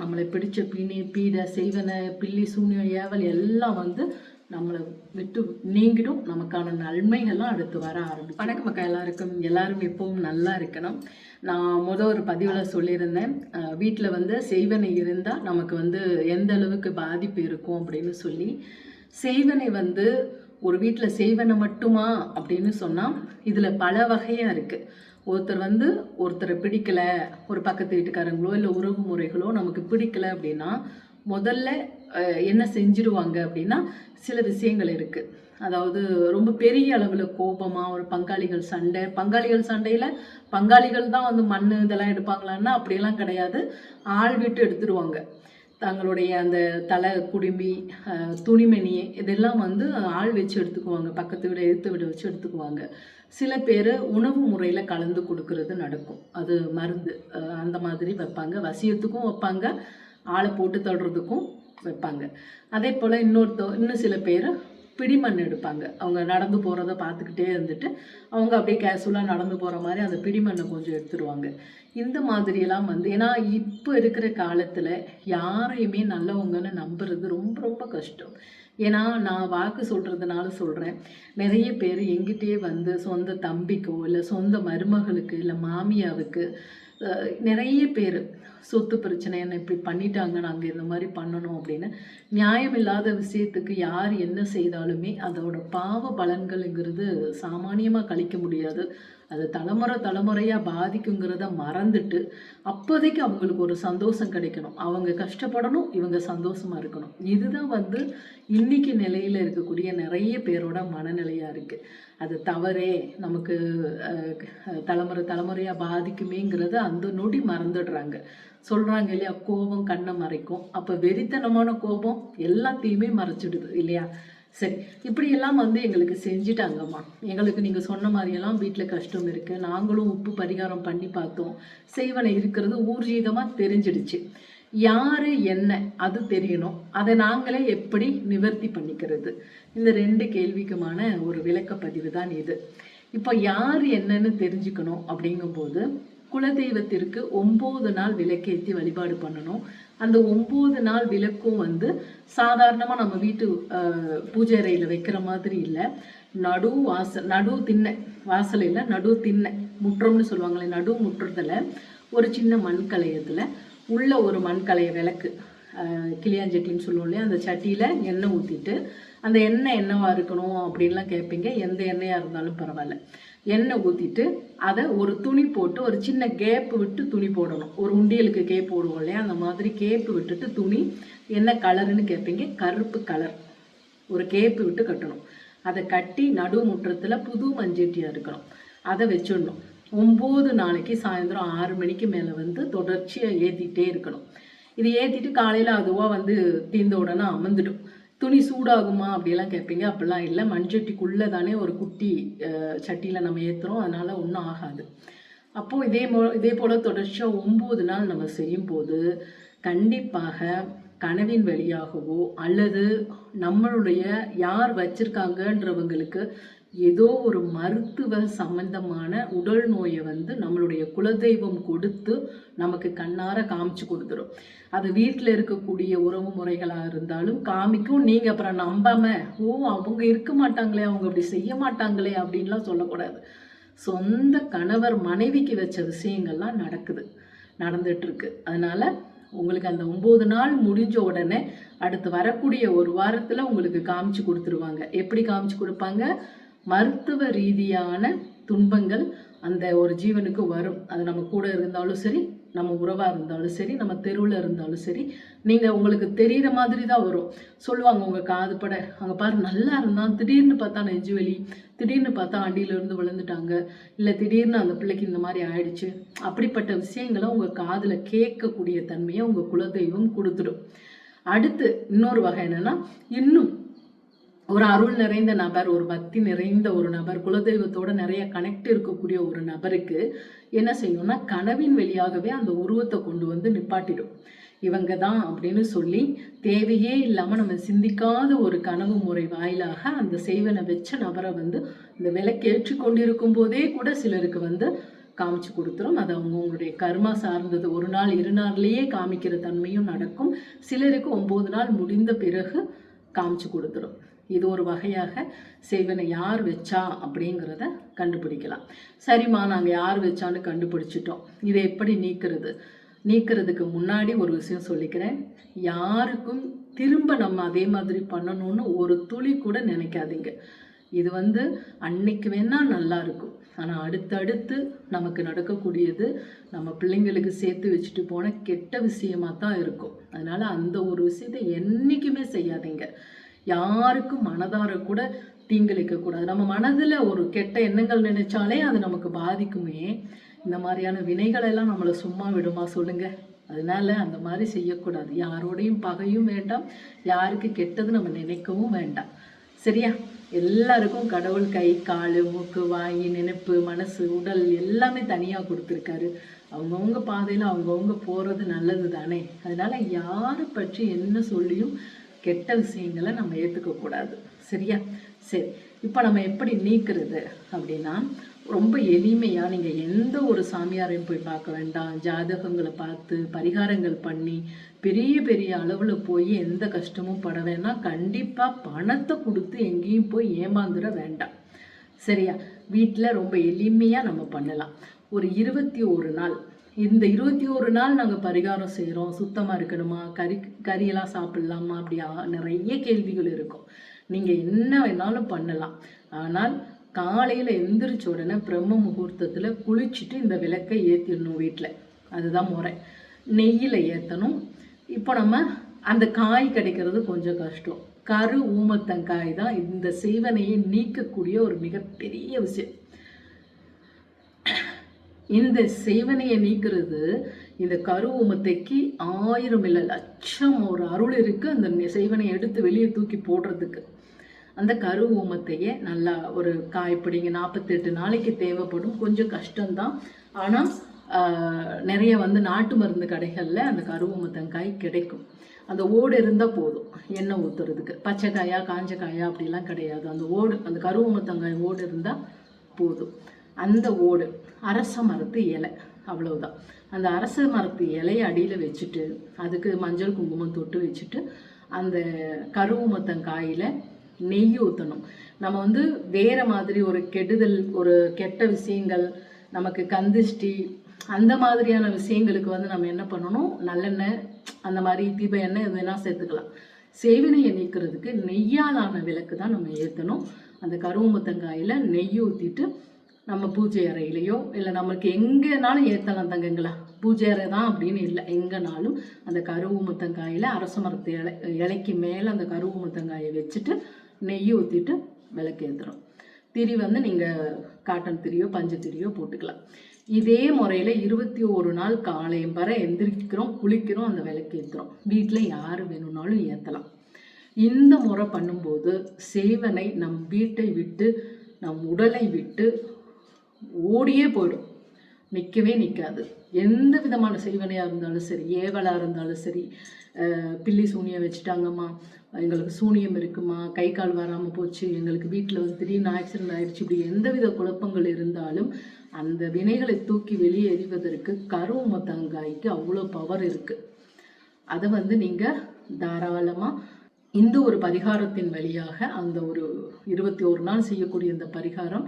நம்மளை பிடிச்ச பிணி பீடை செய்வன பில்லி சூனியம் ஏவல் எல்லாம் வந்து நம்மளை விட்டு நீங்கிடும். நமக்கான நன்மைகள்லாம் அடுத்து வர ஆரம்பிக்கும். வணக்கம் மக்கள் எல்லாருக்கும். எல்லாரும் எப்பவும் நல்லா இருக்கணும். நான் முத ஒரு பதிவில் சொல்லியிருந்தேன். வீட்டில் வந்து செய்வனை இருந்தால் நமக்கு வந்து எந்த அளவுக்கு பாதிப்பு இருக்கும் அப்படின்னு சொல்லி. செய்வனை வந்து ஒரு வீட்டில் செய்வனை மட்டுமா அப்படின்னு சொன்னால் இதில் பல வகையாக இருக்குது ஒருத்தர் வந்து ஒருத்தரை பிடிக்கலை ஒரு பக்கத்து வீட்டுக்காரங்களோ இல்லை உறவு முறைகளோ நமக்கு பிடிக்கல அப்படின்னா முதல்ல என்ன செஞ்சிருவாங்க அப்படின்னா சில விஷயங்கள் இருக்குது அதாவது ரொம்ப பெரிய அளவில் கோபமாக ஒரு பங்காளிகள் சண்டை பங்காளிகள் சண்டையில் பங்காளிகள் தான் வந்து மண் இதெல்லாம் எடுப்பாங்களான்னா அப்படியெல்லாம் கிடையாது. ஆள் விட்டு எடுத்துருவாங்க. தங்களுடைய அந்த தலை குடுமி துணிமணி இதெல்லாம் வந்து ஆள் வச்சு எடுத்துக்குவாங்க. பக்கத்து வீடு எழுத்து வீடு வச்சு எடுத்துக்குவாங்க. சில பேர் உணவு முறையில் கலந்து கொடுக்கறது நடக்கும். அது மருந்து அந்த மாதிரி வைப்பாங்க. வசியத்துக்கும் வைப்பாங்க. ஆளை போட்டு தள்ளுறதுக்கும் வைப்பாங்க. அதே போல் இன்னொருத்த இன்னும் சில பேர் பிடிமண் எடுப்பாங்க. அவங்க நடந்து போகிறத பார்த்துக்கிட்டே இருந்துட்டு அவங்க அப்படியே கேஷுவலாக நடந்து போகிற மாதிரி அந்த பிடிமண்ணை கொஞ்சம் எடுத்துருவாங்க. இந்த மாதிரியெல்லாம் வந்து ஏன்னா இப்போ இருக்கிற காலத்தில் யாரையுமே நல்லவங்கன்னு நம்புறது ரொம்ப ரொம்ப கஷ்டம். ஏன்னா நான் வாக்கு சொல்கிறதுனால சொல்கிறேன் நிறைய பேர் எங்கிட்டே வந்து சொந்த தம்பிக்கோ இல்லை சொந்த மருமகளுக்கு இல்லை மாமியாவுக்கு நிறைய பேர் சொத்து பிரச்சனை என்ன இப்படி பண்ணிட்டாங்க நாங்கள் இந்த மாதிரி பண்ணணும் அப்படின்னு நியாயம் இல்லாத விஷயத்துக்கு யார் என்ன செய்தாலுமே அதோட பாவ பலன்கள்ங்கிறது சாமானியமாக கழிக்க முடியாது. அது தலைமுறை தலைமுறையாக பாதிக்குங்கிறத மறந்துட்டு அப்போதைக்கு அவங்களுக்கு ஒரு சந்தோஷம் கிடைக்கணும். அவங்க கஷ்டப்படணும் இவங்க சந்தோஷமாக இருக்கணும். இதுதான் வந்து இன்னைக்கு நிலையில் இருக்கக்கூடிய நிறைய பேரோட மனநிலையாக இருக்குது அது தவறே நமக்கு தலைமுறை தலைமுறையாக பாதிக்குமேங்கிறத அந்த நொடி மறந்துடுறாங்க. சொல்கிறாங்க இல்லையா கோபம் கண்ணை மறைக்கும். அப்போ வெறித்தனமான கோபம் எல்லாத்தையுமே மறைச்சிடுது இல்லையா? சரி இப்படியெல்லாம் வந்து எங்களுக்கு செஞ்சிட்டாங்கம்மா. எங்களுக்கு நீங்கள் சொன்ன மாதிரியெல்லாம் வீட்டில் கஷ்டம் இருக்குது நாங்களும் உப்பு பரிகாரம் பண்ணி பார்த்தோம். செய்வனை இருக்கிறது ஊர்ஜீதமாக தெரிஞ்சிடுச்சு. யார் என்ன அது தெரியணும். அதை நாங்களே எப்படி நிவர்த்தி பண்ணிக்கிறது? இந்த ரெண்டு கேள்விக்குமான ஒரு விளக்கப்பதிவு தான் இது. இப்போ யார் என்னன்னு தெரிஞ்சுக்கணும் அப்படிங்கும்போது குலதெய்வத்திற்கு ஒம்பது நாள் விளக்கேற்றி வழிபாடு பண்ணணும். அந்த ஒம்பது நாள் விளக்கும் வந்து சாதாரணமாக நம்ம வீட்டு பூஜை அறையில் வைக்கிற மாதிரி இல்லை. நடு வாசல் நடு திண்ணை வாசல் இல்லை நடு திண்ணை முற்றம்னு சொல்லுவாங்களே நடு முற்றத்தில் ஒரு சின்ன மண் கலையத்தில் உள்ள ஒரு மண் கலைய விளக்கு கிளியாஞ்சட்டின்னு சொல்லுவோம் இல்லையா அந்த சட்டியில் எண்ணெய் ஊற்றிட்டு அந்த எண்ணெய் என்னவாக இருக்கணும் அப்படின்லாம் கேட்பீங்க எந்த எண்ணெயாக இருந்தாலும் பரவாயில்ல. எண்ணெய் ஊற்றிட்டு அதை ஒரு துணி போட்டு ஒரு சின்ன கேப்பு விட்டு துணி போடணும். ஒரு உண்டியலுக்கு கேப் போடுவோம் இல்லையா? அந்த மாதிரி கேப்பு விட்டுட்டு துணி என்ன கலருன்னு கேட்பீங்க கருப்பு கலர் ஒரு கேப்பு விட்டு கட்டணும். அதை கட்டி நடு முற்றத்தில் புது மஞ்சட்டியாக இருக்கணும். அதை வச்சிடணும். ஒம்பது நாளைக்கு சாயந்தரம் ஆறு மணிக்கு மேலே வந்து தொடர்ச்சியாக ஏற்றிட்டே இருக்கணும். இது ஏற்றிட்டு காலையில் அதுவாக வந்து தீர்ந்த உடனே அமர்ந்துடும். துணி சூடாகுமா அப்படிலாம் கேட்பீங்க. அப்படிலாம் இல்லை. மண்சட்டிக்குள்ளே தானே ஒரு குட்டி சட்டியில் நம்ம ஏற்றுறோம் அதனால் ஒன்றும் ஆகாது. அப்போது இதே மோ இதே போல் தொடர்ச்சியாக ஒம்பது நாள் நம்ம செய்யும்போது கண்டிப்பாக கனவின் வழியாகவோ அல்லது நம்மளுடைய யார் வச்சிருக்காங்கன்றவங்களுக்கு ஏதோ ஒரு மருத்துவ சம்பந்தமான உடல் நோயை வந்து நம்மளுடைய குலதெய்வம் கொடுத்து நமக்கு கண்ணார காமிச்சு கொடுத்துரும். அது வீட்டில் இருக்கக்கூடிய உறவு முறைகளாக இருந்தாலும் காமிக்கும். நீங்கள் அப்புறம் நம்பாம ஓ அவங்க இருக்க மாட்டாங்களே அவங்க அப்படி செய்ய மாட்டாங்களே அப்படின்லாம் சொல்லக்கூடாது. சொந்த கணவர் மனைவிக்கு வச்ச விஷயங்கள்லாம் நடக்குது நடந்துட்டுருக்கு. அதனால் உங்களுக்கு அந்த ஒம்பது நாள் முடிஞ்ச உடனே அடுத்து வரக்கூடிய ஒரு வாரத்தில் உங்களுக்கு காமிச்சு கொடுத்துருவாங்க. எப்படி காமிச்சு கொடுப்பாங்க? மருத்துவ ரீதியான துன்பங்கள் அந்த ஒரு ஜீவனுக்கு வரும். அது நம்ம கூட இருந்தாலும் சரி நம்ம உறவாக இருந்தாலும் சரி நம்ம தெருவில் இருந்தாலும் சரி நீங்கள் உங்களுக்கு தெரிகிற மாதிரி தான் வரும். சொல்லுவாங்க உங்கள் காது பட. அங்கே பாரு நல்லா இருந்தான் திடீர்னு பார்த்தா நெஞ்சு வலி திடீர்னு பார்த்தா அண்டியிலேருந்து விழுந்துட்டாங்க இல்லை திடீர்னு அந்த பிள்ளைக்கு இந்த மாதிரி ஆயிடுச்சு. அப்படிப்பட்ட விஷயங்களை உங்கள் காதில் கேட்கக்கூடிய தன்மையை உங்கள் குலதெய்வம் கொடுத்துடும். அடுத்து இன்னொரு வகை என்னென்னா இன்னும் ஒரு அருள் நிறைந்த நபர் ஒரு பக்தி நிறைந்த ஒரு நபர் குலதெய்வத்தோட நிறைய கனெக்ட் இருக்கக்கூடிய ஒரு நபருக்கு என்ன செய்யும்னா கனவின் வழியாகவே அந்த உருவத்தை கொண்டு வந்து நிப்பாட்டிடும். இவங்க தான் அப்படின்னு சொல்லி தேவையே இல்லாமல் நம்ம சிந்திக்காத ஒரு கனவு முறை வாயிலாக அந்த செய்வனை வச்ச நபரை வந்து இந்த விலைக்கேற்றி கொண்டிருக்கும் போதே கூட சிலருக்கு வந்து காமிச்சு கொடுத்துரும். அது அவங்கவுங்களுடைய கர்மா சார்ந்தது. ஒரு நாள் இரு நாள்லேயே காமிக்கிற தன்மையும் நடக்கும். சிலருக்கு ஒம்பது நாள் முடிந்த பிறகு காமிச்சு கொடுத்துரும். இது ஒரு வகையாக செய்வனை யார் வச்சா அப்படிங்கிறத கண்டுபிடிக்கலாம். சரிம்மா நாங்கள் யார் வச்சான்னு கண்டுபிடிச்சிட்டோம். இதை எப்படி நீக்கிறது? நீக்கிறதுக்கு முன்னாடி ஒரு விஷயம் சொல்லிக்கிறேன். யாருக்கும் திரும்ப நம்ம அதே மாதிரி பண்ணணும்னு ஒரு துளி கூட நினைக்காதீங்க. இது வந்து அன்னைக்கு வேணால் நல்லா இருக்கும். ஆனால் அடுத்தடுத்து நமக்கு நடக்கக்கூடியது நம்ம பிள்ளைங்களுக்கு சேர்த்து வச்சுட்டு போன கெட்ட விஷயமாக தான் இருக்கும். அதனால் அந்த ஒரு விஷயத்தை என்றைக்குமே செய்யாதீங்க. யாருக்கும் மனதார கூட தீங்கிழைக்க கூடாது. நம்ம மனதில் ஒரு கெட்ட எண்ணங்கள் நினைச்சாலே அது நமக்கு பாதிக்குமே. இந்த மாதிரியான வினைகளெல்லாம் நம்மளை சும்மா விடுமா சொல்லுங்க. அதனால அந்த மாதிரி செய்யக்கூடாது. யாரோடையும் பகையும் வேண்டாம். யாருக்கு கெட்டது நம்ம நினைக்கவும் வேண்டாம். சரியா? எல்லாருக்கும் கடவுள் கை கால் மூக்கு வாங்கி நினைப்பு மனசு உடல் எல்லாமே தனியாக கொடுத்துருக்காரு. அவங்கவுங்க பாதையில் அவங்கவுங்க போகிறது நல்லது தானே அதனால் யாரை பற்றி என்ன சொல்லியும் கெட்ட விஷயங்களை நம்ம ஏற்றுக்கக்கூடாது சரியா? சரி. இப்போ நம்ம எப்படி நீக்கிறது அப்படின்னா ரொம்ப எளிமையாக நீங்கள் எந்த ஒரு சாமியாரையும் போய் பார்க்க வேண்டாம். ஜாதகங்களை பார்த்து பரிகாரங்கள் பண்ணி பெரிய பெரிய அளவில் போய் எந்த கஷ்டமும் பட வேணாம். கண்டிப்பாக பணத்தை கொடுத்து எங்கேயும் போய் ஏமாந்துட வேண்டாம். சரியா? வீட்டில் ரொம்ப எளிமையாக நம்ம பண்ணலாம். ஒரு இருபத்தி ஒரு நாள் இந்த இருபத்தி ஒரு நாள் நாங்கள் பரிகாரம் செய்கிறோம் சுத்தமாக இருக்கணுமா? கறி கறியெல்லாம் சாப்பிட்லாமா? அப்படியா நிறைய கேள்விகள் இருக்கும். நீங்கள் என்ன வேணாலும் பண்ணலாம். ஆனால் காலையில் எந்திரிச்ச உடனே பிரம்ம முகூர்த்தத்தில் குளிச்சுட்டு இந்த விளக்கை ஏற்றிடணும் வீட்டில் அதுதான் முறை. நெய்யில் ஏற்றணும் இப்போ நம்ம அந்த காய் கிடைக்கிறது கொஞ்சம் கஷ்டம். கரு ஊமத்தங்காய் தான் இந்த செய்வனையை நீக்கக்கூடிய ஒரு மிகப்பெரிய விஷயம். இந்த செய்வனையை நீக்கிறது இந்த கருவுமத்தைக்கு ஆயிரம் இல்லை லட்சம் ஒரு அருள் இருக்குது அந்த செய்வனையை எடுத்து வெளியே தூக்கி போடுறதுக்கு. அந்த கரு ஊமத்தையே நல்லா ஒரு காய்ப்பிடிங்க நாற்பத்தெட்டு நாளைக்கு தேவைப்படும் கொஞ்சம் கஷ்டம்தான். ஆனால் நிறைய வந்து நாட்டு மருந்து கடைகளில் அந்த கரு கிடைக்கும். அந்த ஓடு இருந்தால் போதும் எண்ணெய் ஊற்றுறதுக்கு பச்சை காயா காஞ்ச காயா அப்படிலாம் கிடையாது. அந்த ஓடு அந்த கருவமத்தங்காய் ஓடு இருந்தால் போதும். அந்த ஓடு அரச மரத்து இலை அவ்வளவுதான். அந்த அரச மரத்து இலையை அடியில் வச்சுட்டு அதுக்கு மஞ்சள் குங்குமம் தொட்டு வச்சுட்டு அந்த கருவுமத்தங்காயில் நெய் ஊற்றணும் நம்ம வந்து வேறு மாதிரி ஒரு கெடுதல் ஒரு கெட்ட விஷயங்கள் நமக்கு கந்திஷ்டி அந்த மாதிரியான விஷயங்களுக்கு வந்து நம்ம என்ன பண்ணணும்? நல்லெண்ணெய் அந்த மாதிரி தீப எண்ணெய் எது வேணால் சேர்த்துக்கலாம். சேவினையை நீக்கிறதுக்கு நெய்யாலான விளக்கு தான் நம்ம ஏற்றணும் அந்த கருவமுத்தங்காயில் நெய் ஊற்றிட்டு நம்ம பூஜை அறையிலையோ இல்லை நம்மளுக்கு எங்கேனாலும் ஏற்றலாம் தங்கங்களா? பூஜை அறை தான் அப்படின்னு இல்லை. எங்கேனாலும் அந்த கருவு முத்தங்காயில் அரச மரத்து இலை இலைக்கு மேலே அந்த கருவு முத்தங்காயை வச்சுட்டு நெய் ஊற்றிட்டு விளக்கு ஏற்றுறோம் திரி வந்து நீங்கள் காட்டன் திரியோ பஞ்சு திரியோ போட்டுக்கலாம். இதே முறையில் இருபத்தி ஒரு நாள் காலையும் வர எந்திரிக்கிறோம் குளிக்கிறோம் அந்த விளக்கு ஏற்றுறோம் வீட்டில் யார் வேணும்னாலும் ஏற்றலாம் இந்த முறை பண்ணும்போது சேவனை நம் வீட்டை விட்டு நம் உடலை விட்டு ஓடியே போயிடும். நிற்கவே நிற்காது எந்த விதமான செய்வனையாக இருந்தாலும் சரி ஏவலாக இருந்தாலும் சரி பில்லி சூனியம் வச்சுட்டாங்கம்மா எங்களுக்கு சூனியம் இருக்குமா கை கால் வராமல் போச்சு எங்களுக்கு வீட்டில் வந்து திடீர்னு ஆக்சிடென்ட் ஆயிடுச்சு இப்படி எந்தவித குழப்பங்கள் இருந்தாலும் அந்த வினைகளை தூக்கி வெளியே எறிவதற்கு கருவமத்தங்காய்க்கு அவ்வளோ பவர் இருக்குது அதை வந்து நீங்கள் தாராளமாக இந்த ஒரு பரிகாரத்தின் வழியாக அந்த ஒரு இருபத்தி ஒரு நாள் செய்யக்கூடிய இந்த பரிகாரம்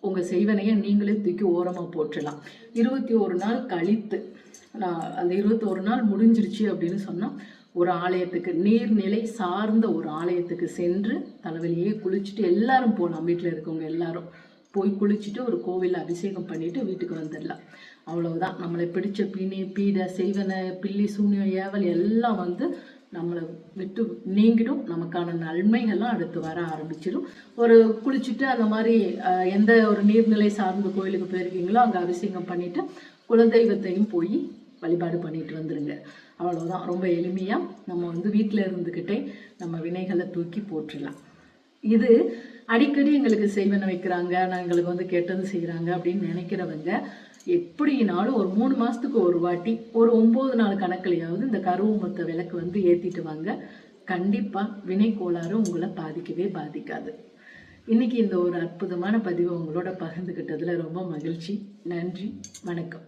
உங்கள் செய்வனையை நீங்களே தூக்கி ஓரமாக போட்டுடலாம். இருபத்தி ஒரு நாள் கழித்து அந்த அந்த இருபத்தோரு நாள் முடிஞ்சிருச்சு அப்படின்னு சொன்னால் ஒரு ஆலயத்துக்கு நீர்நிலை சார்ந்த ஒரு ஆலயத்துக்கு சென்று தலைவலியே குளிச்சுட்டு எல்லாரும் போகலாம் வீட்டில் இருக்கவங்க எல்லாரும் போய் குளிச்சுட்டு ஒரு கோவிலில் அபிஷேகம் பண்ணிட்டு வீட்டுக்கு வந்துடலாம். அவ்வளவுதான். நம்மளை பிடிச்ச பிணி பீடை செய்வனை பில்லி சூன்யம் ஏவல் எல்லாம் வந்து நம்மளை விட்டு நீங்கிடும். நமக்கான நன்மைகள்லாம் அடுத்து வர ஆரம்பிச்சிடும். ஒரு குளிச்சுட்டு அந்த மாதிரி எந்த ஒரு நீர்நிலை சார்ந்த கோயிலுக்கு போயிருக்கீங்களோ அங்கே அபிஷேகம் பண்ணிவிட்டு குலதெய்வத்தையும் போய் வழிபாடு பண்ணிட்டு வந்துடுங்க அவ்வளோதான் ரொம்ப எளிமையாக நம்ம வந்து வீட்டில் இருந்துக்கிட்டே நம்ம வினைகளை தூக்கி போட்டுடலாம் இது அடிக்கடி எங்களுக்கு செய்வன வைக்கிறாங்க நான் எங்களுக்கு வந்து கெட்டது செய்கிறாங்க அப்படின்னு நினைக்கிறவங்க எப்படினாலும் ஒரு மூணு மாதத்துக்கு ஒரு வாட்டி ஒரு ஒம்பது நாள் கணக்குலையாவது இந்த கருவுமத்த விளக்கு வந்து ஏற்றிட்டு வாங்க. கண்டிப்பாக வினை கோளாறு உங்களை பாதிக்கவே பாதிக்காது. இன்னைக்கு இந்த ஒரு அற்புதமான பதிவை உங்களோட பகிர்ந்துக்கிட்டதில் ரொம்ப மகிழ்ச்சி. நன்றி வணக்கம்.